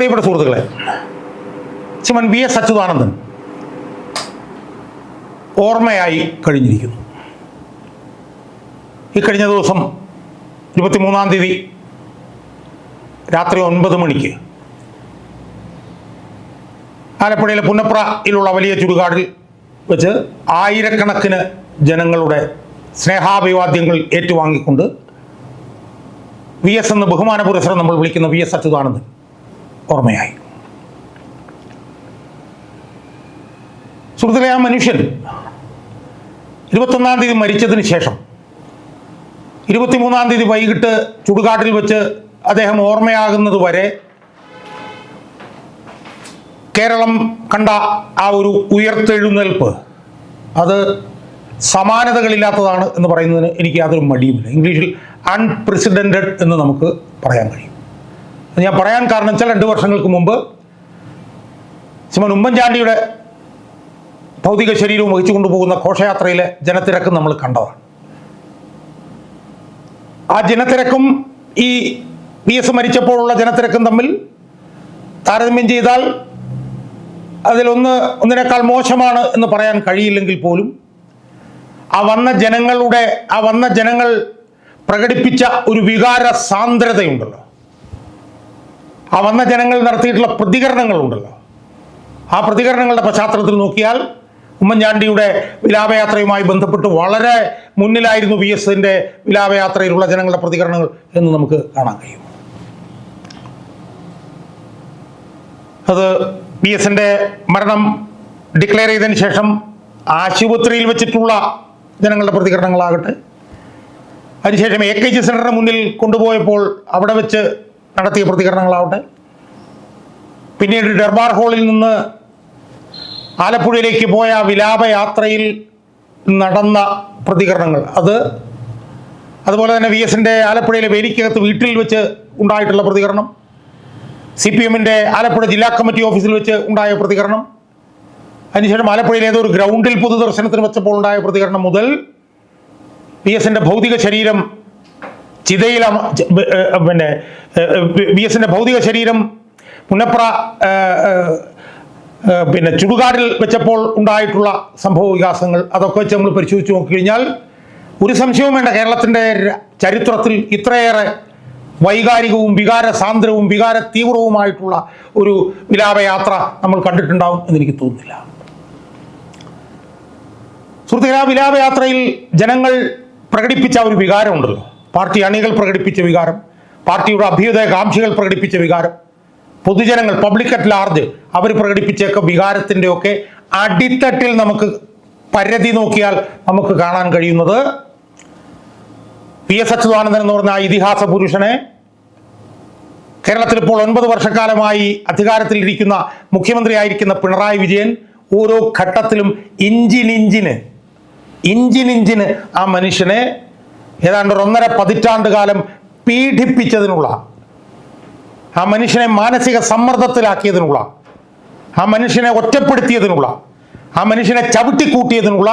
പ്രിയപ്പെട്ട സുഹൃത്തുക്കളെ Shriman V S Achuthanandan ഓർമ്മയായി കഴിഞ്ഞിരിക്കുന്നു. ഈ കഴിഞ്ഞ ദിവസം ഇരുപത്തിമൂന്നാം തീയതി രാത്രി ഒൻപത് മണിക്ക് ആലപ്പുഴയിലെ പുന്നപ്രയിലുള്ള വലിയ ചുടുകാടിൽ വെച്ച് ആയിരക്കണക്കിന് ജനങ്ങളുടെ സ്നേഹാഭിവാദ്യങ്ങൾ ഏറ്റുവാങ്ങിക്കൊണ്ട് വി എസ് എന്ന് ബഹുമാന പുരസ്സരം നമ്മൾ വിളിക്കുന്ന വി എസ് അച്യുതാനന്ദൻ ഓർമ്മയായി. സുഹൃത്തുക്കളെ ആ മനുഷ്യൻ ഇരുപത്തൊന്നാം തീയതി മരിച്ചതിന് ശേഷം ഇരുപത്തിമൂന്നാം തീയതി വൈകിട്ട് ചുടുകാട്ടിൽ വെച്ച് അദ്ദേഹം ഓർമ്മയാകുന്നത് വരെ കേരളം കണ്ട ആ ഒരു ഉയർത്തെഴുന്നേൽപ്പ് അത് സമാനതകളില്ലാത്തതാണ് എന്ന് പറയുന്നതിന് എനിക്ക് യാതൊരു മടിയുമില്ല. ഇംഗ്ലീഷിൽ അൺപ്രസിഡന്റഡ് എന്ന് നമുക്ക് പറയാൻ കഴിയും. ഞാൻ പറയാൻ കാരണം വെച്ചാൽ രണ്ട് വർഷങ്ങൾക്ക് മുമ്പ് ശ്രീമൻ ഉമ്മൻചാണ്ടിയുടെ ഭൗതിക ശരീരവും വഹിച്ചു കൊണ്ടുപോകുന്ന ഘോഷയാത്രയിലെ ജനത്തിരക്ക് നമ്മൾ കണ്ടതാണ്. ആ ജനത്തിരക്കും ഈ പി എസ് മരിച്ചപ്പോഴുള്ള ജനത്തിരക്കും തമ്മിൽ താരതമ്യം ചെയ്താൽ അതിലൊന്ന് ഒന്നിനേക്കാൾ മോശമാണ് എന്ന് പറയാൻ കഴിയില്ലെങ്കിൽ പോലും ആ വന്ന ജനങ്ങളുടെ ആ വന്ന ജനങ്ങൾ പ്രകടിപ്പിച്ച ഒരു വികാര സാന്ദ്രതയുണ്ടല്ലോ ആ വന്ന ജനങ്ങൾ നടത്തിയിട്ടുള്ള പ്രതികരണങ്ങളുണ്ടല്ലോ ആ പ്രതികരണങ്ങളുടെ പശ്ചാത്തലത്തിൽ നോക്കിയാൽ ഉമ്മൻചാണ്ടിയുടെ വിലാപയാത്രയുമായി ബന്ധപ്പെട്ട് വളരെ മുന്നിലായിരുന്നു വി എസിന്റെ വിലാപയാത്രയിലുള്ള ജനങ്ങളുടെ പ്രതികരണങ്ങൾ എന്ന് നമുക്ക് കാണാൻ കഴിയും. അത് വി എസിന്റെ മരണം ഡിക്ലെയർ ചെയ്തതിന് ശേഷം ആശുപത്രിയിൽ വെച്ചിട്ടുള്ള ജനങ്ങളുടെ പ്രതികരണങ്ങളാകട്ടെ. അതിനുശേഷം എ കെ ജി സെന്ററിന് മുന്നിൽ കൊണ്ടുപോയപ്പോൾ അവിടെ വെച്ച് നടത്തിയ പ്രതികരണങ്ങളാവട്ടെ. പിന്നീട് ഡർബാർ ഹാളിൽ നിന്ന് ആലപ്പുഴയിലേക്ക് പോയ വിലാപയാത്രയിൽ നടന്ന പ്രതികരണങ്ങൾ. അത് അതുപോലെ തന്നെ വി എസിന്റെ ആലപ്പുഴയിലെ വേലിക്കകത്ത് വീട്ടിൽ വെച്ച് ഉണ്ടായിട്ടുള്ള പ്രതികരണം. സി പി എമ്മിന്റെ ആലപ്പുഴ ജില്ലാ കമ്മിറ്റി ഓഫീസിൽ വെച്ച് ഉണ്ടായ പ്രതികരണം. അതിനുശേഷം ആലപ്പുഴയിലെ ഏതോ ഒരു ഗ്രൗണ്ടിൽ പൊതുദർശനത്തിന് വെച്ചപ്പോൾ ഉണ്ടായ പ്രതികരണം മുതൽ വി എസിന്റെ ഭൗതിക ശരീരം ചിതയിൽ അമ- ച- ബ- ഏ, പിന്നെ വി എസിന്റെ ഭൗതിക ശരീരം ഏ, പിന്നെ ചുടുകാടിൽ വെച്ചപ്പോൾ ഉണ്ടായിട്ടുള്ള സംഭവ വികാസങ്ങൾ അതൊക്കെ വെച്ച് നമ്മൾ പരിശോധിച്ച് നോക്കിക്കഴിഞ്ഞാൽ ഒരു സംശയവും വേണ്ട. കേരളത്തിന്റെ ചരിത്രത്തിൽ ഇത്രയേറെ വൈകാരികവും വികാര സാന്ദ്രവും വികാര തീവ്രവുമായിട്ടുള്ള ഒരു വിലാപയാത്ര നമ്മൾ കണ്ടിട്ടുണ്ടാവും എന്നെനിക്ക് തോന്നുന്നില്ല. സുഹൃത്തുക്കളെ ആ വിലാപയാത്രയിൽ ജനങ്ങൾ പ്രകടിപ്പിച്ച ഒരു വികാരമുണ്ടല്ലോ. പാർട്ടി അണികൾ പ്രകടിപ്പിച്ച വികാരം പാർട്ടിയുടെ അഭ്യുദയ കാംക്ഷികൾ പ്രകടിപ്പിച്ച വികാരം പൊതുജനങ്ങൾ പബ്ലിക് അറ്റ് ലാർജ് അവർ പ്രകടിപ്പിച്ചൊക്കെ വികാരത്തിന്റെ ഒക്കെ അടിത്തട്ടിൽ നമുക്ക് പരിധി നോക്കിയാൽ നമുക്ക് കാണാൻ കഴിയുന്നത് പി എസ് അച്യുതാനന്ദൻ എന്ന് പറഞ്ഞ ഇതിഹാസ പുരുഷനെ കേരളത്തിൽ ഇപ്പോൾ ഒൻപത് വർഷക്കാലമായി അധികാരത്തിലിരിക്കുന്ന മുഖ്യമന്ത്രിയായിരിക്കുന്ന പിണറായി വിജയൻ ഓരോ ഘട്ടത്തിലും ഇഞ്ചിനിഞ്ചിന് ഇഞ്ചിനിഞ്ചിന് ആ മനുഷ്യനെ ഏതാണ്ട് ഒരു ഒന്നര പതിറ്റാണ്ട് കാലം പീഡിപ്പിച്ചതിനുള്ള ആ മനുഷ്യനെ മാനസിക സമ്മർദ്ദത്തിലാക്കിയതിനുള്ള ആ മനുഷ്യനെ ഒറ്റപ്പെടുത്തിയതിനുള്ള ആ മനുഷ്യനെ ചവിട്ടിക്കൂട്ടിയതിനുള്ള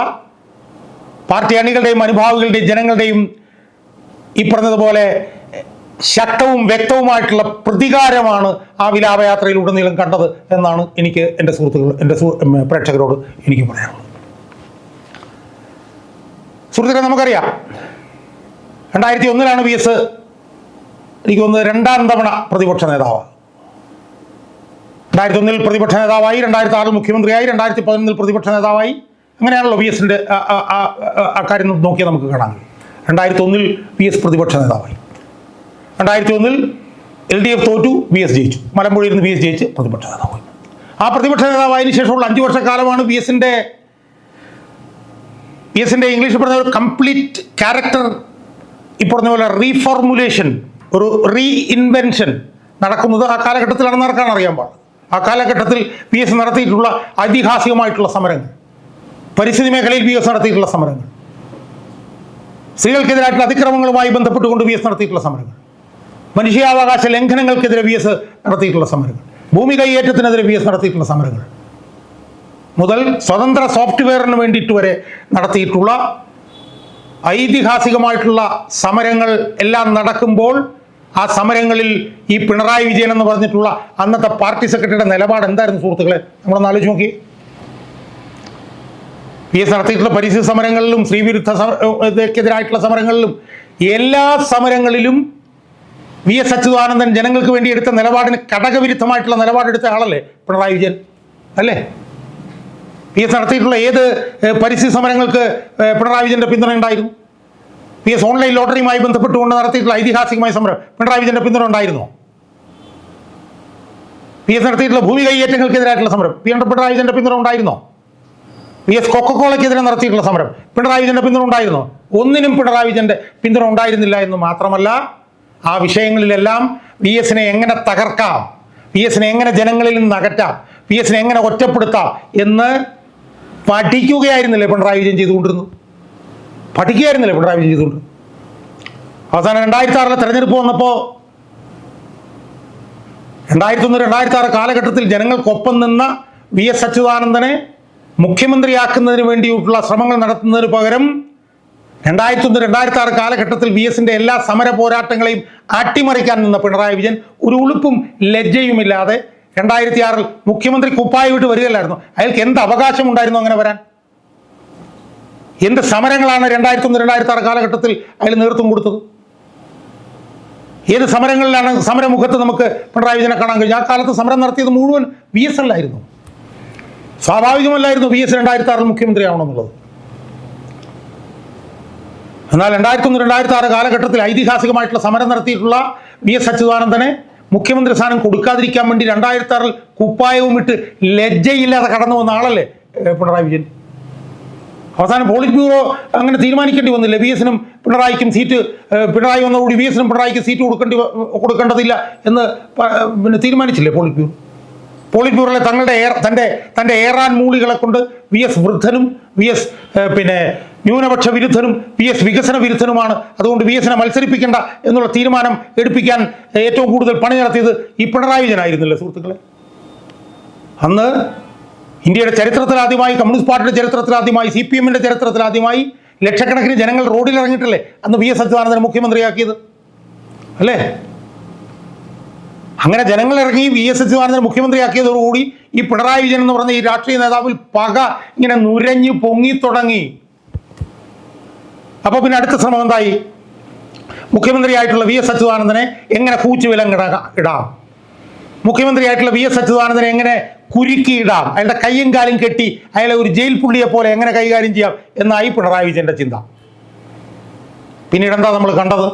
പാർട്ടി അണികളുടെയും അനുഭാവികളുടെയും ജനങ്ങളുടെയും ഈ പറഞ്ഞതുപോലെ ശക്തവും വ്യക്തവുമായിട്ടുള്ള പ്രതികാരമാണ് ആ വിലാപയാത്രയിൽ ഉടനീളം കണ്ടത് എന്നാണ് എനിക്ക് എന്റെ സുഹൃത്തുക്കൾ എന്റെ പ്രേക്ഷകരോട് എനിക്ക് പറയാനുള്ളത്. സുഹൃത്തുക്കളെ നമുക്കറിയാം രണ്ടായിരത്തി ഒന്നിലാണ് വി എസ് എനിക്ക് തോന്നുന്നത് രണ്ടാം തവണ പ്രതിപക്ഷ നേതാവ് രണ്ടായിരത്തി ഒന്നിൽ പ്രതിപക്ഷ നേതാവായി രണ്ടായിരത്തി ആറിൽ മുഖ്യമന്ത്രിയായി രണ്ടായിരത്തി പതിനൊന്നിൽ പ്രതിപക്ഷ നേതാവായി. അങ്ങനെയാണല്ലോ വി എസിന്റെ അക്കാര്യം കാര്യം നോക്കിയാൽ നമുക്ക് കാണാൻ കഴിയും. രണ്ടായിരത്തി ഒന്നിൽ വി എസ് പ്രതിപക്ഷ നേതാവായി. രണ്ടായിരത്തി ഒന്നിൽ എൽ ഡി എഫ് തോറ്റു വി എസ് ജയിച്ചു. മലമ്പുഴയിൽ നിന്ന് വി എസ് ജയിച്ച് പ്രതിപക്ഷ നേതാവായി. ആ പ്രതിപക്ഷ നേതാവായതിനു ശേഷമുള്ള അഞ്ച് വർഷക്കാലമാണ് വി എസിന്റെ വി എസിന്റെ ഇംഗ്ലീഷിൽ പറഞ്ഞ ഒരു കംപ്ലീറ്റ് ക്യാരക്ടർ ഈ പറഞ്ഞ പോലെ റീഫോർമുലേഷൻ ഒരു റീ ഇൻവെൻഷൻ നടക്കുന്നത് ആ കാലഘട്ടത്തിലാണ് നടക്കാൻ അറിയാൻ പാടില്ല ആ കാലഘട്ടത്തിൽ പി എസ് നടത്തിയിട്ടുള്ള ഐതിഹാസികമായിട്ടുള്ള സമരങ്ങൾ പരിസ്ഥിതി മേഖലയിൽ പി എസ് നടത്തിയിട്ടുള്ള സമരങ്ങൾ സ്ത്രീകൾക്കെതിരായിട്ടുള്ള അതിക്രമങ്ങളുമായി ബന്ധപ്പെട്ടുകൊണ്ട് വി എസ് നടത്തിയിട്ടുള്ള സമരങ്ങൾ മനുഷ്യാവകാശ ലംഘനങ്ങൾക്കെതിരെ വി എസ് നടത്തിയിട്ടുള്ള സമരങ്ങൾ ഭൂമി കൈയേറ്റത്തിനെതിരെ വി എസ് നടത്തിയിട്ടുള്ള സമരങ്ങൾ മുതൽ സ്വതന്ത്ര സോഫ്റ്റ്വെയറിന് വേണ്ടിയിട്ട് വരെ നടത്തിയിട്ടുള്ള ഐതിഹാസികമായിട്ടുള്ള സമരങ്ങൾ എല്ലാം നടക്കുമ്പോൾ ആ സമരങ്ങളിൽ ഈ പിണറായി വിജയൻ എന്ന് പറഞ്ഞിട്ടുള്ള അന്നത്തെ പാർട്ടി സെക്രട്ടറിയുടെ നിലപാട് എന്തായിരുന്നു സുഹൃത്തുക്കളെ? നമ്മളൊന്ന് ആലോചിച്ച് നോക്കി. പി എസ് നടത്തിയിട്ടുള്ള പരിസ്ഥിതി സമരങ്ങളിലും സ്ത്രീവിരുദ്ധ സമരക്കെതിരായിട്ടുള്ള സമരങ്ങളിലും എല്ലാ സമരങ്ങളിലും വി എസ് അച്യുതാനന്ദൻ ജനങ്ങൾക്ക് വേണ്ടി എടുത്ത നിലപാടിന് ഘടകവിരുദ്ധമായിട്ടുള്ള നിലപാടെടുത്ത ആളല്ലേ പിണറായി വിജയൻ? അല്ലേ? പി എസ് നടത്തിയിട്ടുള്ള ഏത് പരിസ്ഥിതി സമരങ്ങൾക്ക് പിണറായി വിജയന്റെ പിന്തുണ ഉണ്ടായിരുന്നു? പി എസ് ഓൺലൈൻ ലോട്ടറിയുമായി ബന്ധപ്പെട്ടുകൊണ്ട് നടത്തിയിട്ടുള്ള ഐതിഹാസികമായ സമരം പിണറായി വിജയന്റെ പിന്തുണ ഉണ്ടായിരുന്നോ? പി എസ് നടത്തിയിട്ടുള്ള ഭൂമി കൈയേറ്റങ്ങൾക്കെതിരായിട്ടുള്ള സമരം പി പിണറായി വിജയന്റെ പിന്തുണ ഉണ്ടായിരുന്നോ? പി എസ് കൊക്കക്കോളയ്ക്കെതിരെ നടത്തിയിട്ടുള്ള സമരം പിണറായി വിജയന്റെ പിന്തുണ ഉണ്ടായിരുന്നോ? ഒന്നിനും പിണറായി വിജയന്റെ പിന്തുണ ഉണ്ടായിരുന്നില്ല എന്ന് മാത്രമല്ല ആ വിഷയങ്ങളിലെല്ലാം പി എസിനെ എങ്ങനെ തകർക്കാം? പി എസിനെ എങ്ങനെ ജനങ്ങളിൽ നിന്ന് അകറ്റാം? പി എസിനെ എങ്ങനെ ഒറ്റപ്പെടുത്താം? എന്ന് പഠിക്കുകയായിരുന്നില്ലേ പിണറായി വിജയൻ ചെയ്തുകൊണ്ടിരുന്നു പഠിക്കുകയായിരുന്നില്ലേ പിണറായി വിജയൻ ചെയ്തുകൊണ്ട് അവസാനം രണ്ടായിരത്തി ആറിലെ തെരഞ്ഞെടുപ്പ് വന്നപ്പോൾ രണ്ടായിരത്തി ഒന്ന് രണ്ടായിരത്തി ആറ് കാലഘട്ടത്തിൽ ജനങ്ങൾക്കൊപ്പം നിന്ന വി എസ് അച്യുതാനന്ദനെ മുഖ്യമന്ത്രിയാക്കുന്നതിന് വേണ്ടിയിട്ടുള്ള ശ്രമങ്ങൾ നടത്തുന്നതിന് പകരം രണ്ടായിരത്തി ഒന്ന് രണ്ടായിരത്തി ആറ് കാലഘട്ടത്തിൽ വി എസിന്റെ എല്ലാ സമര പോരാട്ടങ്ങളെയും അട്ടിമറിക്കാൻ നിന്ന പിണറായി വിജയൻ ഒരു ഉളുപ്പും ലജ്ജയുമില്ലാതെ രണ്ടായിരത്തി ആറിൽ മുഖ്യമന്ത്രി കുപ്പായി വിട്ട് വരികയല്ലായിരുന്നു. അയാൾക്ക് എന്ത് അവകാശമുണ്ടായിരുന്നു അങ്ങനെ വരാൻ? എന്ത് സമരങ്ങളാണ് രണ്ടായിരത്തി ഒന്ന് രണ്ടായിരത്തി ആറ് കാലഘട്ടത്തിൽ അയാൾ നേതൃത്വം കൊടുത്തത്? ഏത് സമരങ്ങളിലാണ് സമരമുഖത്ത് നമുക്ക് പിണറായി വിജയനെ കാണാൻ കഴിഞ്ഞു ആ കാലത്ത് സമരം നടത്തിയത് മുഴുവൻ വി എസ് എല്ലായിരുന്നു സ്വാഭാവികമല്ലായിരുന്നു വി എസ് രണ്ടായിരത്തി ആറിൽ മുഖ്യമന്ത്രി ആവണമെന്നുള്ളത്. എന്നാൽ രണ്ടായിരത്തി ഒന്ന് രണ്ടായിരത്തി ആറ് കാലഘട്ടത്തിൽ ഐതിഹാസികമായിട്ടുള്ള സമരം നടത്തിയിട്ടുള്ള വി എസ് അച്യുതാനന്ദനെ മുഖ്യമന്ത്രി സ്ഥാനം കൊടുക്കാതിരിക്കാൻ വേണ്ടി രണ്ടായിരത്തി ആറിൽ കുപ്പായവും ഇട്ട് ലജ്ജയില്ലാതെ കടന്നു വന്ന ആളല്ലേ പിണറായി വിജയൻ? അവസാനം പോളിറ്റ് ബ്യൂറോ അങ്ങനെ തീരുമാനിക്കേണ്ടി വന്നില്ല? വി എസിനും പിണറായിക്കും സീറ്റ് പിണറായി വന്നതോടുകൂടി വി എസിനും പിണറായിക്ക് സീറ്റ് കൊടുക്കേണ്ടി കൊടുക്കേണ്ടതില്ല എന്ന് പിന്നെ തീരുമാനിച്ചില്ലേ പോളിറ്റ് ബ്യൂറോ? പോളിറ്റ് ബ്യൂറോയിലെ തങ്ങളുടെ തന്റെ തന്റെ ഏറാൻ മൂളികളെ കൊണ്ട് വി എസ് വൃദ്ധനും വി എസ് പിന്നെ ന്യൂനപക്ഷ വിരുദ്ധനും പി എസ് വികസന വിരുദ്ധനുമാണ്. അതുകൊണ്ട് വി എസിനെ മത്സരിപ്പിക്കേണ്ട എന്നുള്ള തീരുമാനം എടുപ്പിക്കാൻ ഏറ്റവും കൂടുതൽ പണി നടത്തിയത് ഈ പിണറായി വിജയനായിരുന്നില്ലേ സുഹൃത്തുക്കളെ. അന്ന് ഇന്ത്യയുടെ ചരിത്രത്തിലാദ്യമായി കമ്മ്യൂണിസ്റ്റ് പാർട്ടിയുടെ ചരിത്രത്തിലാദ്യമായി സി പി എമ്മിന്റെ ചരിത്രത്തിലാദ്യമായി ലക്ഷക്കണക്കിന് ജനങ്ങൾ റോഡിൽ ഇറങ്ങിയിട്ടല്ലേ അന്ന് വി എസ് അച്യുതാനന്ദനെ മുഖ്യമന്ത്രിയാക്കിയത്? അല്ലേ? അങ്ങനെ ജനങ്ങൾ ഇറങ്ങി വി എസ് അച്യുതാനന്ദനെ മുഖ്യമന്ത്രിയാക്കിയതോടുകൂടി ഈ പിണറായി വിജയൻ എന്ന് പറഞ്ഞ ഈ രാഷ്ട്രീയ നേതാവിൽ പക ഇങ്ങനെ നുരഞ്ഞു പൊങ്ങി തുടങ്ങി. അപ്പോൾ പിന്നെ അടുത്ത ശ്രമം എന്തായി? മുഖ്യമന്ത്രിയായിട്ടുള്ള വി എസ് അച്യുതാനന്ദനെ എങ്ങനെ കൂച്ചു വിലങ്ങിട ഇടാം? മുഖ്യമന്ത്രിയായിട്ടുള്ള വി എസ് അച്യുതാനന്ദനെ എങ്ങനെ കുരുക്കി ഇടാം? അയാളുടെ കയ്യും കാലും കെട്ടി അയാളെ ഒരു ജയിൽ പുള്ളിയെ പോലെ എങ്ങനെ കൈകാര്യം ചെയ്യാം എന്നായി പിണറായി വിജയന്റെ ചിന്ത. പിന്നീട് എന്താ നമ്മൾ കണ്ടത്?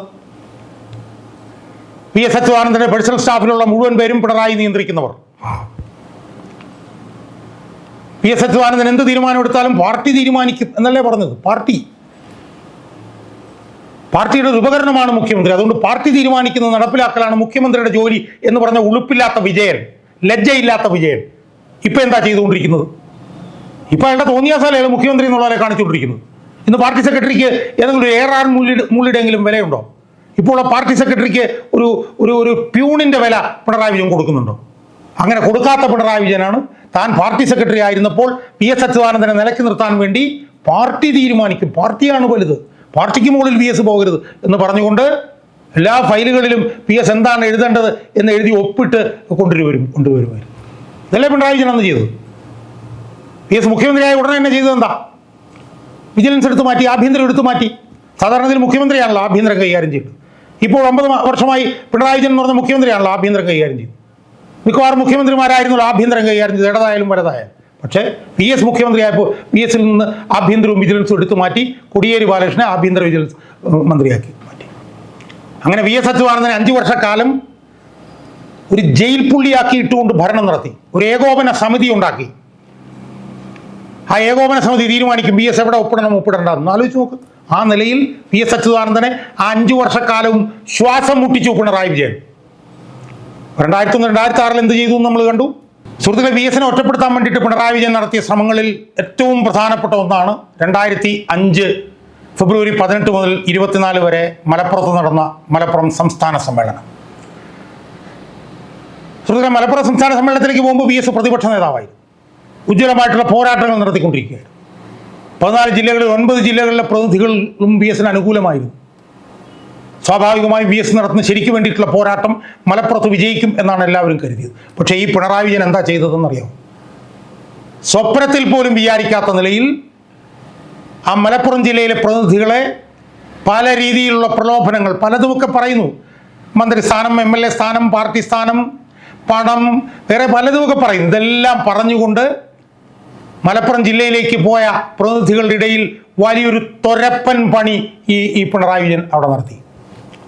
വി എസ് അച്യുതാനന്ദന്റെ പേഴ്സണൽ സ്റ്റാഫിലുള്ള മുഴുവൻ പേരും പിണറായി നിയന്ത്രിക്കുന്നവർ. വി എസ് അച്യുതാനന്ദൻ എന്ത് തീരുമാനം എടുത്താലും പാർട്ടി തീരുമാനിക്കും എന്നല്ലേ പറഞ്ഞത്? പാർട്ടി. പാർട്ടിയുടെ ഒരു ഉപകരണമാണ് മുഖ്യമന്ത്രി. അതുകൊണ്ട് പാർട്ടി തീരുമാനിക്കുന്ന നടപ്പിലാക്കലാണ് മുഖ്യമന്ത്രിയുടെ ജോലി എന്ന് പറഞ്ഞ ഉളുപ്പില്ലാത്ത വിജയൻ ലജ്ജയില്ലാത്ത വിജയൻ ഇപ്പൊ എന്താ ചെയ്തുകൊണ്ടിരിക്കുന്നത്? ഇപ്പൊ അയാളുടെ തോന്നിയാസാലേ അയാൾ മുഖ്യമന്ത്രി എന്നുള്ളവരെ കാണിച്ചുകൊണ്ടിരിക്കുന്നത്. ഇന്ന് പാർട്ടി സെക്രട്ടറിക്ക് ഏതെങ്കിലും ഒരു ഏറാൻ മുള്ളിയുടെ മുള്ളിടെങ്കിലും വിലയുണ്ടോ? ഇപ്പോൾ പാർട്ടി സെക്രട്ടറിക്ക് ഒരു ഒരു ഒരു പ്യൂണിന്റെ വില പിണറായി വിജയൻ കൊടുക്കുന്നുണ്ടോ? അങ്ങനെ കൊടുക്കാത്ത പിണറായി വിജയനാണ്. താൻ പാർട്ടി സെക്രട്ടറി ആയിരുന്നപ്പോൾ പി എസ് അച്യുതാനന്ദനെ നിലയ്ക്ക് നിർത്താൻ വേണ്ടി പാർട്ടി തീരുമാനിക്കും. പാർട്ടിയാണ് വലുത്. പാർട്ടിക്ക് മുകളിൽ പി എസ് പോകരുത് എന്ന് പറഞ്ഞുകൊണ്ട് എല്ലാ ഫയലുകളിലും പി എസ് എന്താണ് എഴുതേണ്ടത് എന്ന് എഴുതി ഒപ്പിട്ട് കൊണ്ടുവരും കൊണ്ടുവരുമായിരുന്നു. ഇതല്ലേ പിണറായി വിജയൻ അന്ന് ചെയ്തത്? പി എസ് മുഖ്യമന്ത്രിയായ ഉടനെ തന്നെ ചെയ്തത് എന്താ? വിജിലൻസ് എടുത്തു മാറ്റി ആഭ്യന്തരം എടുത്തു മാറ്റി. സാധാരണത്തിൽ മുഖ്യമന്ത്രിയാണല്ലോ ആഭ്യന്തരം കൈകാര്യം ചെയ്തത്. ഇപ്പോൾ ഒമ്പത് വർഷമായി പിണറായി വിജയൻ എന്ന് പറഞ്ഞ മുഖ്യമന്ത്രിയാണല്ലോ ആഭ്യന്തരം കൈകാര്യം ചെയ്തു മിക്കവാറും മുഖ്യമന്ത്രിമാരായിരുന്നല്ലോ ആഭ്യന്തരം കൈകാര്യം ചെയ്തത് ഇടതായാലും വലതായാലും. പക്ഷേ പി എസ് മുഖ്യമന്ത്രിയായപ്പോൾ പി എസിൽ നിന്ന് ആഭ്യന്തരവും വിജിലൻസും എടുത്തു മാറ്റി കുടിയേരി ബാലകൃഷ്ണനെ ആഭ്യന്തര വിജിലൻസ് മന്ത്രിയാക്കി മാറ്റി. അങ്ങനെ വി എസ് അച്യുതാനന്ദനെ അഞ്ചു വർഷക്കാലം ഒരു ജയിൽ പുള്ളിയാക്കി ഇട്ടുകൊണ്ട് ഭരണം നടത്തി. ഒരു ഏകോപന സമിതി ഉണ്ടാക്കി. ആ ഏകോപന സമിതി തീരുമാനിക്കും പി എസ് എവിടെ ഒപ്പിടണം ഒപ്പിടണ്ടെന്ന് ആലോചിച്ച് നോക്ക്. ആ നിലയിൽ പി എസ് അച്യുതാനന്ദനെ ആ അഞ്ചു വർഷക്കാലവും ശ്വാസം മുട്ടിച്ചു പിണറായി വിജയൻ. രണ്ടായിരത്തി ഒന്ന് രണ്ടായിരത്തി ആറിൽ എന്ത് ചെയ്തു നമ്മൾ കണ്ടു? സുഹൃത്തുക്കളെ വി എസിനെ ഒറ്റപ്പെടുത്താൻ വേണ്ടിയിട്ട് പിണറായി വിജയൻ നടത്തിയ ശ്രമങ്ങളിൽ ഏറ്റവും പ്രധാനപ്പെട്ട ഒന്നാണ് രണ്ടായിരത്തി അഞ്ച് ഫെബ്രുവരി പതിനെട്ട് മുതൽ ഇരുപത്തിനാല് വരെ മലപ്പുറത്ത് നടന്ന മലപ്പുറം സംസ്ഥാന സമ്മേളനം. സുഹൃത്തുക്കളെ മലപ്പുറം സംസ്ഥാന സമ്മേളനത്തിലേക്ക് പോകുമ്പോൾ വി എസ് പ്രതിപക്ഷ നേതാവായിരുന്നു. ഉജ്ജ്വലമായിട്ടുള്ള പോരാട്ടങ്ങൾ നടത്തിക്കൊണ്ടിരിക്കുകയായിരുന്നു. പതിനാല് ജില്ലകളിൽ ഒൻപത് ജില്ലകളിലെ പ്രതിനിധികളും വി എസിന് അനുകൂലമായിരുന്നു. സ്വാഭാവികമായും വി എസ് നടത്തുന്ന ശരിക്ക് വേണ്ടിയിട്ടുള്ള പോരാട്ടം മലപ്പുറത്ത് വിജയിക്കും എന്നാണ് എല്ലാവരും കരുതിയത്. പക്ഷേ ഈ പിണറായി വിജയൻ എന്താ ചെയ്തതെന്നറിയാമോ? സ്വപ്നത്തിൽ പോലും വിചാരിക്കാത്ത നിലയിൽ ആ മലപ്പുറം ജില്ലയിലെ പ്രതിനിധികളെ പല രീതിയിലുള്ള പ്രലോഭനങ്ങൾ പലതുമൊക്കെ പറയുന്നു. മന്ത്രിസ്ഥാനം എം എൽ എ സ്ഥാനം പാർട്ടി സ്ഥാനം പണം വേറെ പലതുമൊക്കെ പറയുന്നു. ഇതെല്ലാം പറഞ്ഞുകൊണ്ട് മലപ്പുറം ജില്ലയിലേക്ക് പോയ പ്രതിനിധികളുടെ ഇടയിൽ വലിയൊരു തൊരപ്പൻ പണി ഈ ഈ പിണറായി വിജയൻ അവിടെ നടത്തി.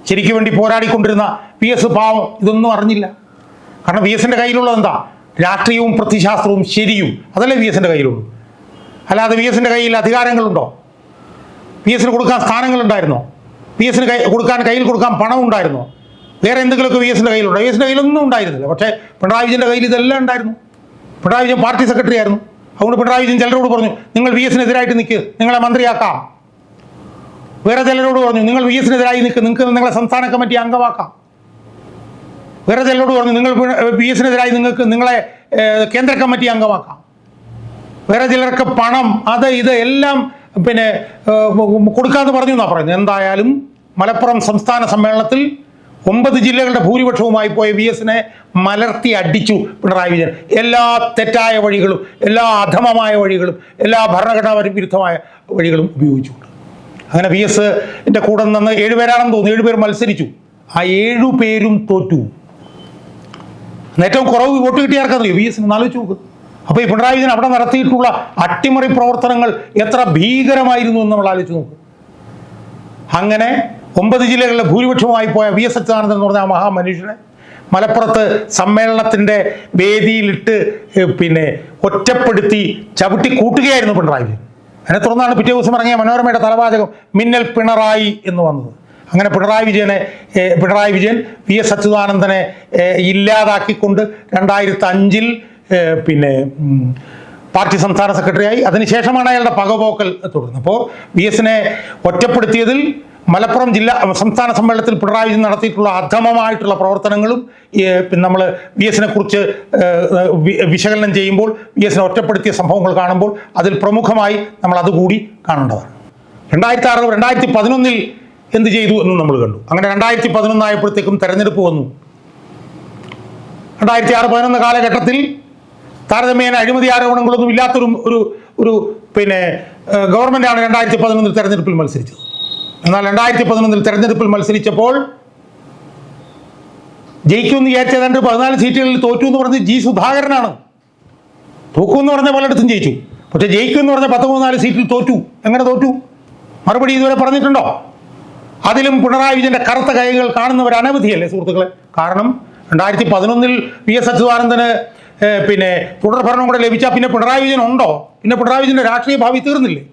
ശരിക്കു വേണ്ടി പോരാടിക്കൊണ്ടിരുന്ന പി എസ് പാവം ഇതൊന്നും അറിഞ്ഞില്ല. കാരണം വി എസിന്റെ കയ്യിലുള്ളത് എന്താ? രാഷ്ട്രീയവും പ്രത്യശാസ്ത്രവും ശരിയും അതല്ലേ വി എസിന്റെ കയ്യിലുള്ളൂ. അല്ലാതെ വി എസിന്റെ കയ്യിൽ അധികാരങ്ങളുണ്ടോ? പി എസിന് കൊടുക്കാൻ സ്ഥാനങ്ങളുണ്ടായിരുന്നോ? പി എസിന് കൈ കൊടുക്കാൻ കയ്യിൽ കൊടുക്കാൻ പണം ഉണ്ടായിരുന്നോ വേറെ എന്തെങ്കിലുമൊക്കെ വി എസിന്റെ കയ്യിലുണ്ടോ? വി എസിന്റെ കയ്യിലൊന്നും ഉണ്ടായിരുന്നില്ല. പക്ഷേ പിണറായി വിജയന്റെ കയ്യിൽ ഇതെല്ലാം ഉണ്ടായിരുന്നു. പിണറായി വിജയൻ പാർട്ടി സെക്രട്ടറി ആയിരുന്നു. അതുകൊണ്ട് പിണറായി വിജയൻ ചിലരോട് പറഞ്ഞു നിങ്ങൾ വി എസിനെതിരായിട്ട് നിൽക്കുക നിങ്ങളെ മന്ത്രിയാക്കാം. വേറെ ചിലരോട് പറഞ്ഞു നിങ്ങൾ വി എസിനെതിരായി നിൽക്കും നിങ്ങൾക്ക് നിങ്ങളെ സംസ്ഥാന കമ്മിറ്റി അംഗമാക്കാം. വേറെ ചിലരോട് പറഞ്ഞു നിങ്ങൾ വി എസിനെതിരായി നിങ്ങൾക്ക് നിങ്ങളെ കേന്ദ്ര കമ്മിറ്റി അംഗമാക്കാം. വേറെ ചിലർക്ക് പണം അത് ഇത് എല്ലാം പിന്നെ കൊടുക്കാന്ന് പറഞ്ഞു എന്നാണ് പറയുന്നത്. എന്തായാലും മലപ്പുറം സംസ്ഥാന സമ്മേളനത്തിൽ ഒമ്പത് ജില്ലകളുടെ ഭൂരിപക്ഷവുമായി പോയ വി എസിനെ മലർത്തി അടിച്ചു പിണറായി വിജയൻ. എല്ലാ തെറ്റായ വഴികളും എല്ലാ അധമമായ വഴികളും എല്ലാ ഭരണഘടനാ വിരുദ്ധമായ വഴികളും ഉപയോഗിച്ചുകൊണ്ട് അങ്ങനെ വി എസ് എന്റെ കൂടെ നിന്ന് ഏഴുപേരാണെന്ന് തോന്നുന്നു. ഏഴുപേർ മത്സരിച്ചു. ആ ഏഴു പേരും തോറ്റു. ഏറ്റവും കുറവ് വോട്ട് കിട്ടിയ ആർക്കറിയോ വി എസിന്? നാലോചിച്ച് നോക്ക്. അപ്പോൾ ഈ പിണറായി വിജയൻ അവിടെ നടത്തിയിട്ടുള്ള അട്ടിമറി പ്രവർത്തനങ്ങൾ എത്ര ഭീകരമായിരുന്നു എന്ന് നമ്മൾ ആലോചിച്ച് നോക്ക്. അങ്ങനെ ഒമ്പത് ജില്ലകളിലെ ഭൂരിപക്ഷമായി പോയ വി എസ് അച്യുതാനന്ദൻ എന്ന് പറഞ്ഞ ആ മഹാമനുഷ്യനെ മലപ്പുറത്ത് സമ്മേളനത്തിന്റെ വേദിയിലിട്ട് പിന്നെ ഒറ്റപ്പെടുത്തി ചവിട്ടി കൂട്ടുകയായിരുന്നു പിണറായി വിജയൻ. അതിനെ തുടർന്നാണ് പിറ്റേ ദിവസം ഇറങ്ങിയ മനോരമയുടെ തലവാചകം മിന്നൽ പിണറായി എന്ന് വന്നത്. അങ്ങനെ പിണറായി വിജയനെ പിണറായി വിജയൻ വി എസ് അച്യുതാനന്ദനെ ഇല്ലാതാക്കിക്കൊണ്ട് രണ്ടായിരത്തി അഞ്ചിൽ പിന്നെ പാർട്ടി സംസ്ഥാന സെക്രട്ടറിയായി. അതിനുശേഷമാണ് അയാളുടെ പകപോക്കൽ തുടർന്നത്. അപ്പോൾ വി എസിനെ ഒറ്റപ്പെടുത്തിയതിൽ മലപ്പുറം ജില്ലാ സംസ്ഥാന സമ്മേളനത്തിൽ പിണറായി വിജയൻ നടത്തിയിട്ടുള്ള അധമമായിട്ടുള്ള പ്രവർത്തനങ്ങളും നമ്മൾ വി എസിനെ കുറിച്ച് വിശകലനം ചെയ്യുമ്പോൾ വി എസിനെ ഒറ്റപ്പെടുത്തിയ സംഭവങ്ങൾ കാണുമ്പോൾ അതിൽ പ്രമുഖമായി നമ്മൾ അതുകൂടി കാണേണ്ടതാണ്. രണ്ടായിരത്തി ആറ് രണ്ടായിരത്തി പതിനൊന്നിൽ എന്ത് ചെയ്തു എന്ന് നമ്മൾ കണ്ടു. അങ്ങനെ രണ്ടായിരത്തി പതിനൊന്നായപ്പോഴത്തേക്കും തെരഞ്ഞെടുപ്പ് വന്നു. രണ്ടായിരത്തി ആറ് പതിനൊന്ന് കാലഘട്ടത്തിൽ താരതമ്യേന അഴിമതി ആരോപണങ്ങളൊന്നും ഇല്ലാത്തൊരു ഒരു ഒരു പിന്നെ ഗവൺമെന്റാണ് രണ്ടായിരത്തി പതിനൊന്നിൽ തെരഞ്ഞെടുപ്പിൽ മത്സരിച്ചത്. എന്നാൽ രണ്ടായിരത്തി പതിനൊന്നിൽ തെരഞ്ഞെടുപ്പിൽ മത്സരിച്ചപ്പോൾ ജയിക്കുമെന്ന് വിചാരിച്ച ഏതാണ്ട് പതിനാല് സീറ്റുകളിൽ തോറ്റു എന്ന് പറഞ്ഞ് ജി സുധാകരനാണ്. തോക്കുമെന്ന് പറഞ്ഞ പലയിടത്തും ജയിച്ചു. പക്ഷെ ജയിക്കുമെന്ന് പറഞ്ഞ പത്ത് മൂന്നാൽ സീറ്റിൽ തോറ്റു. എങ്ങനെ തോറ്റു? മറുപടി ഇതുവരെ പറഞ്ഞിട്ടുണ്ടോ? അതിലും പിണറായി വിജയന്റെ കറുത്ത കൈകൾ കാണുന്നവർ അനവധിയല്ലേ സുഹൃത്തുക്കളെ? കാരണം രണ്ടായിരത്തി പതിനൊന്നിൽ വി എസ് അച്യുതാനന്ദന് പിന്നെ തുടർഭരണം കൂടെ ലഭിച്ചാൽ പിന്നെ പിണറായി വിജയൻ ഉണ്ടോ? പിന്നെ പിണറായി വിജയന്റെ രാഷ്ട്രീയ ഭാവി തീർന്നില്ലേ?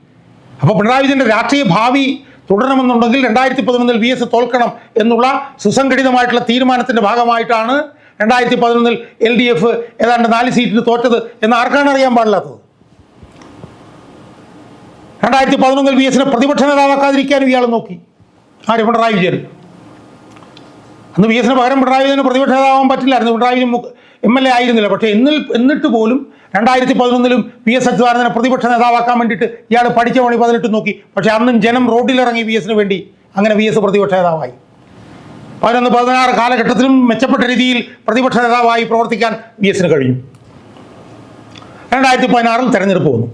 അപ്പോൾ പിണറായി വിജയന്റെ രാഷ്ട്രീയ ഭാവി തുടരണമെന്നുണ്ടെങ്കിൽ രണ്ടായിരത്തി പതിനൊന്നിൽ വി എസ് തോൽക്കണം എന്നുള്ള സുസംഘടിതമായിട്ടുള്ള തീരുമാനത്തിന്റെ ഭാഗമായിട്ടാണ് രണ്ടായിരത്തി പതിനൊന്നിൽ എൽ ഡി എഫ് ഏതാണ്ട് നാല് സീറ്റിന് തോറ്റത് എന്ന് ആർക്കാണ് അറിയാൻ പാടില്ലാത്തത്? രണ്ടായിരത്തി പതിനൊന്നിൽ വി എസിനെ പ്രതിപക്ഷ നേതാവാക്കാതിരിക്കാനും ഇയാൾ നോക്കി. ആര്? പിണറായി വിജയൻ. അന്ന് വി എസിന് പകരം പിണറായി വിജയന് പ്രതിപക്ഷ നേതാവാൻ പറ്റില്ലായിരുന്നു. Pinarayi Vijayan M L A ആയിരുന്നില്ല. പക്ഷേ എന്നിൽ എന്നിട്ട് പോലും രണ്ടായിരത്തി പതിനൊന്നിലും പി എസ് അച്യുതാനന്ദനെ പ്രതിപക്ഷ നേതാവാക്കാൻ വേണ്ടിയിട്ട് ഇയാൾ പഠിച്ച പണി പതിനെട്ട് നോക്കി. പക്ഷേ അന്നും ജനം റോഡിലിറങ്ങി വി എസിന് വേണ്ടി അങ്ങനെ വി എസ് പ്രതിപക്ഷ നേതാവായി. പതിനൊന്ന് പതിനാറ് കാലഘട്ടത്തിലും മെച്ചപ്പെട്ട രീതിയിൽ പ്രതിപക്ഷ നേതാവായി പ്രവർത്തിക്കാൻ വി എസിന് കഴിഞ്ഞു രണ്ടായിരത്തി പതിനാറിൽ തെരഞ്ഞെടുപ്പ് വന്നു.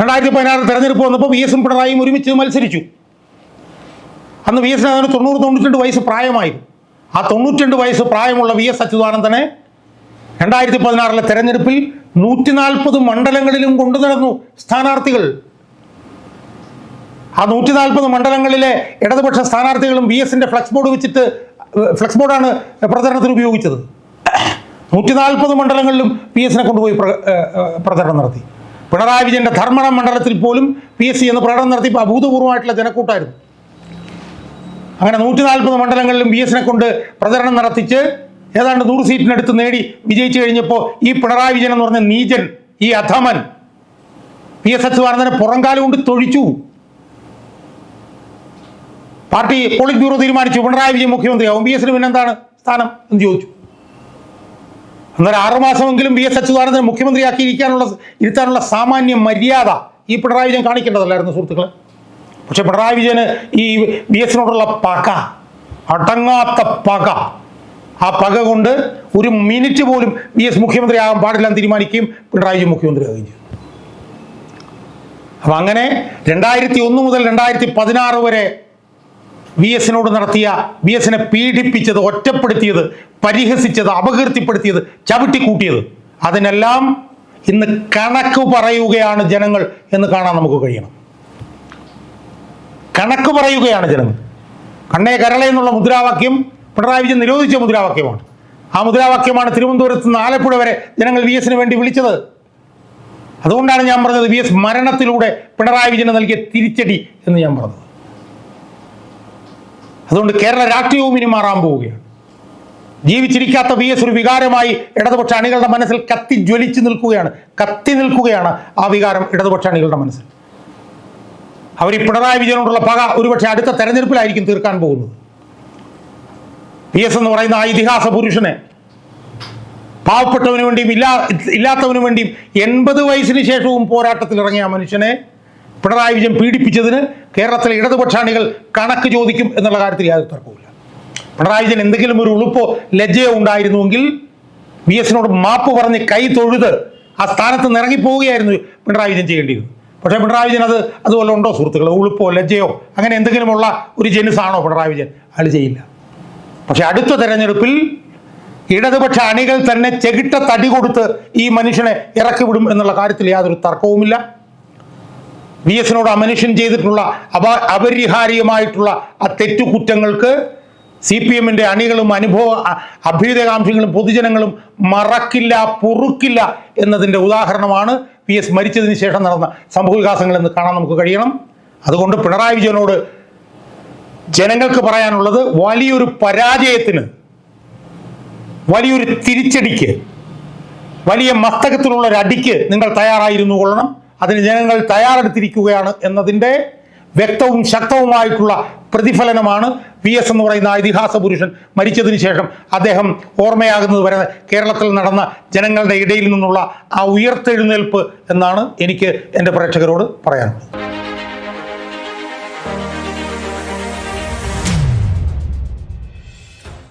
രണ്ടായിരത്തി പതിനാറിൽ തെരഞ്ഞെടുപ്പ് വന്നപ്പോൾ വി എസും പിണറായിയും ഒരുമിച്ച് മത്സരിച്ചു. അന്ന് വി എസിന് അതിന് തൊണ്ണൂറ് രണ്ട് വയസ്സ് പ്രായമായിരുന്നു. ആ തൊണ്ണൂറ്റിരണ്ട് വയസ്സ് പ്രായമുള്ള വി എസ് അച്യുതാനന്ദനെ രണ്ടായിരത്തി പതിനാറിലെ തെരഞ്ഞെടുപ്പിൽ നൂറ്റി നാൽപ്പത് മണ്ഡലങ്ങളിലും കൊണ്ടു നടന്നു സ്ഥാനാർത്ഥികൾ. ആ നൂറ്റി നാൽപ്പത് മണ്ഡലങ്ങളിലെ ഇടതുപക്ഷ സ്ഥാനാർത്ഥികളും വി എസിന്റെ ഫ്ലക്സ് ബോർഡ് വെച്ചിട്ട് ഫ്ലക്സ് ബോർഡാണ് പ്രചരണത്തിന് ഉപയോഗിച്ചത്. നൂറ്റി നാൽപ്പത് മണ്ഡലങ്ങളിലും പി എസിനെ കൊണ്ടുപോയി പ്രചരണം നടത്തി. പിണറായി വിജയന്റെ ധർമ്മടം മണ്ഡലത്തിൽ പോലും പി എസ് സി എന്ന് പ്രകടനം നടത്തിയപ്പോൾ അഭൂതപൂർവമായിട്ടുള്ള ജനക്കൂട്ടായിരുന്നു. അങ്ങനെ നൂറ്റി നാൽപ്പത് മണ്ഡലങ്ങളിലും ബി എസിനെ കൊണ്ട് പ്രചരണം നടത്തിച്ച് ഏതാണ്ട് നൂറ് സീറ്റിനടുത്ത് നേടി വിജയിച്ചു കഴിഞ്ഞപ്പോൾ ഈ പിണറായി വിജയൻ എന്ന് പറഞ്ഞ നീചൻ ഈ അധമൻ പി എസ് അച്യുതാനന്ദനെ പുറംകാലം കൊണ്ട് തൊഴിച്ചു. പാർട്ടി പോളിറ്റ് ബ്യൂറോ തീരുമാനിച്ചു. പിണറായി വിജയൻ മുഖ്യമന്ത്രിയാവും. ബി എസിന് പിന്നെന്താണ് സ്ഥാനം എന്ന് ചോദിച്ചു. അന്നേരം ആറുമാസമെങ്കിലും ബി എസ് അച്യുതാനന്ദനെ മുഖ്യമന്ത്രിയാക്കി ഇരിക്കാനുള്ള ഇരുത്താനുള്ള സാമാന്യ മര്യാദ ഈ പിണറായി വിജയൻ കാണിക്കേണ്ടതല്ലായിരുന്നു സുഹൃത്തുക്കളെ. പക്ഷെ പിണറായി വിജയന് ഈ ബി എസിനോടുള്ള പക അടങ്ങാത്ത പക ആ പക കൊണ്ട് ഒരു മിനിറ്റ് പോലും ബി എസ് മുഖ്യമന്ത്രിയാകാൻ പാടില്ല എന്ന് തീരുമാനിക്കുകയും പിണറായി വിജയൻ മുഖ്യമന്ത്രി ആകുകയും ചെയ്തു. അപ്പം അങ്ങനെ രണ്ടായിരത്തി ഒന്ന് മുതൽ രണ്ടായിരത്തി പതിനാറ് വരെ വി എസിനോട് നടത്തിയ വി എസിനെ പീഡിപ്പിച്ചത് ഒറ്റപ്പെടുത്തിയത് പരിഹസിച്ചത് അപകീർത്തിപ്പെടുത്തിയത് ചവിട്ടിക്കൂട്ടിയത്. അതിനെല്ലാം ഇന്ന് കണക്ക് പറയുകയാണ് ജനങ്ങൾ എന്ന് കാണാൻ നമുക്ക് കഴിയണം. കണക്ക് പറയുകയാണ് ജനങ്ങൾ കണ്ണേ കരള എന്നുള്ള മുദ്രാവാക്യം പിണറായി വിജയൻ നിരോധിച്ച മുദ്രാവാക്യമാണ്. ആ മുദ്രാവാക്യമാണ് തിരുവനന്തപുരത്ത് നിന്ന് ആലപ്പുഴ വരെ ജനങ്ങൾ വി എസിന് വേണ്ടി വിളിച്ചത്. അതുകൊണ്ടാണ് ഞാൻ പറഞ്ഞത് വി എസ് മരണത്തിലൂടെ പിണറായി വിജയന് നൽകിയ തിരിച്ചടി എന്ന് ഞാൻ പറഞ്ഞത്. അതുകൊണ്ട് കേരള രാഷ്ട്രീയവും ഇനി മാറാൻ പോവുകയാണ്. ജീവിച്ചിരിക്കാത്ത വി എസ് ഒരു വികാരമായി ഇടതുപക്ഷ അണികളുടെ മനസ്സിൽ കത്തി ജ്വലിച്ചു നിൽക്കുകയാണ്. കത്തി നിൽക്കുകയാണ് ആ വികാരം ഇടതുപക്ഷ അണികളുടെ മനസ്സിൽ. അവർ ഈ പിണറായി വിജയനോടുള്ള പക ഒരുപക്ഷെ അടുത്ത തെരഞ്ഞെടുപ്പിലായിരിക്കും തീർക്കാൻ പോകുന്നത്. പി എസ് എന്ന് പറയുന്ന ആ ഇതിഹാസ പുരുഷനെ. പാവപ്പെട്ടവന് വേണ്ടിയും ഇല്ലാ ഇല്ലാത്തവന് വേണ്ടിയും എൺപത് വയസ്സിന് ശേഷവും പോരാട്ടത്തിൽ ഇറങ്ങിയ ആ മനുഷ്യനെ പിണറായി വിജയൻ പീഡിപ്പിച്ചതിന് കേരളത്തിലെ ഇടതുപക്ഷാണികൾ കണക്ക് ചോദിക്കും എന്നുള്ള കാര്യത്തിൽ യാതൊരു തർക്കവുമില്ല. പിണറായി വിജയൻ എന്തെങ്കിലും ഒരു ഉളുപ്പോ ലജ്ജയോ ഉണ്ടായിരുന്നുവെങ്കിൽ വി എസിനോട് മാപ്പ് പറഞ്ഞ് കൈ തൊഴുത് ആ സ്ഥാനത്ത് നിന്ന് ഇറങ്ങിപ്പോവുകയായിരുന്നു പിണറായി വിജയൻ ചെയ്യേണ്ടിയിരുന്നത്. പക്ഷേ പിണറായി വിജയൻ അത് അതുപോലെ ഉണ്ടോ സുഹൃത്തുക്കൾ ഉളുപ്പോ ലജ്ജയോ? അങ്ങനെ എന്തെങ്കിലുമുള്ള ഒരു ജനുസാണോ പിണറായി വിജയൻ? അയാൾ ചെയ്യില്ല. പക്ഷെ അടുത്ത തെരഞ്ഞെടുപ്പിൽ ഇടതുപക്ഷ അണികൾ തന്നെ ചെകിട്ട തടി കൊടുത്ത് ഈ മനുഷ്യനെ ഇറക്കി വിടും എന്നുള്ള കാര്യത്തിൽ യാതൊരു തർക്കവുമില്ല. വി എസിനോട് ആ മനുഷ്യൻ ചെയ്തിട്ടുള്ള അപ അപരിഹാര്യമായിട്ടുള്ള ആ തെറ്റുകുറ്റങ്ങൾക്ക് സി പി എമ്മിന്റെ അണികളും അനുഭവ അഭ്യുതകാംക്ഷികളും പൊതുജനങ്ങളും മറക്കില്ല പൊറുക്കില്ല എന്നതിന്റെ ഉദാഹരണമാണ് വി എസ് മരിച്ചതിന് ശേഷം നടന്ന സംഭവവികാസങ്ങൾ എന്ന് കാണാൻ നമുക്ക് കഴിയണം. അതുകൊണ്ട് പിണറായി വിജയനോട് ജനങ്ങൾക്ക് പറയാനുള്ളത് വലിയൊരു പരാജയത്തിന് വലിയൊരു തിരിച്ചടിക്ക് വലിയ മസ്തകത്തിലുള്ള ഒരു അടിക്ക് നിങ്ങൾ തയ്യാറായിരുന്നു കൊള്ളണം. അതിന് ജനങ്ങൾ തയ്യാറെടുത്തിരിക്കുകയാണ് എന്നതിന്റെ വ്യക്തവും ശക്തവുമായിട്ടുള്ള പ്രതിഫലനമാണ് വി എസ് എന്ന് പറയുന്ന ഇതിഹാസ പുരുഷൻ മരിച്ചതിന് ശേഷം അദ്ദേഹം ഓർമ്മയാകുന്നത് വരെ കേരളത്തിൽ നടന്ന ജനങ്ങളുടെ ഇടയിൽ നിന്നുള്ള ആ ഉയർത്തെഴുന്നേൽപ്പ് എന്നാണ് എനിക്ക് എന്റെ പ്രേക്ഷകരോട് പറയാനുള്ളത്.